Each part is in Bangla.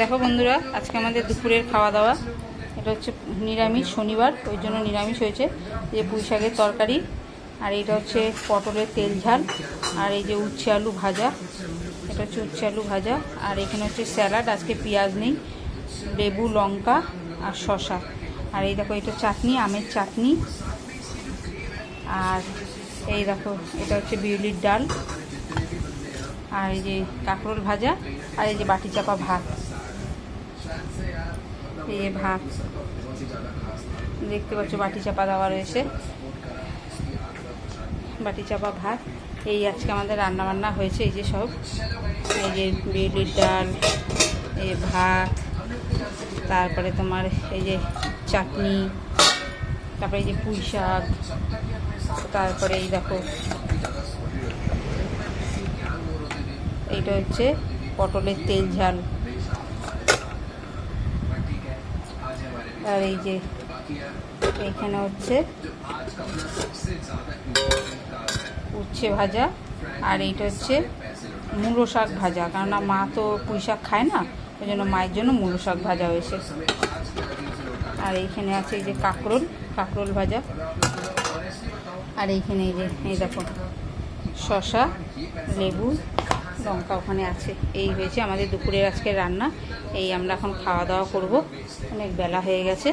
দেখো বন্ধুরা, আজকে আমাদের দুপুরের খাওয়া দাওয়া। এটা হচ্ছে নিরামিষ, শনিবার, ওই জন্য নিরামিষ হয়েছে। যে পুঁই শাকের তরকারি, আর এটা হচ্ছে পটলের তেল ঝাল, আর এই যে উচ্ছে আলু ভাজা। এটা হচ্ছে উচ্ছে আলু ভাজা, আর এখানে হচ্ছে স্যালাড, আজকে পেঁয়াজ নেই, লেবু, লঙ্কা আর শশা আর এই দেখো, এটা চাটনি, আমের চাটনি। আর এই দেখো, এটা হচ্ছে বিউলির ডাল। আর এই যে কাঁকরোল ভাজা আর এই যে বাটি চাপা ভাত। এই ভাত। দেখতে পাচ্ছ বাটি চাপা দেওয়া রয়েছে। বাটি চাপা ভাত। এই আজকে আমাদের রান্না বান্না হয়েছে, এই যে সব। এই যে বিউলির ডাল, এই ভাত, তারপরে তোমার এই যে চাটনি, তারপরে এই যে পুঁই শাক, তারপরে এই দেখো, এইটা হচ্ছে পটলের তেল ঝাল। আর এই যে এইখানে হচ্ছে উচ্ছে ভাজা, আর এইটা হচ্ছে মূলো শাক ভাজা। কেননা মা তো পুঁই শাক খায় না, ওই জন্য মায়ের জন্য মূলো শাক ভাজা হয়েছে। আর এইখানে আছে এই যে কাঁকরোল কাঁকরোল ভাজা। আর এইখানে এই যে, এই দেখো শশা লেবু লঙ্কা ওখানে আছে। এই হয়েছে আমাদের দুপুরের আজকে রান্না। এই আমরা এখন খাওয়া দাওয়া করব। অনেক বেলা হয়ে গেছে।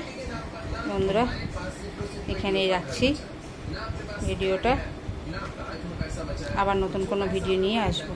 বন্ধুরা, এখানেই যাচ্ছি ভিডিওটা। আবার নতুন কোনো ভিডিও নিয়ে আসব।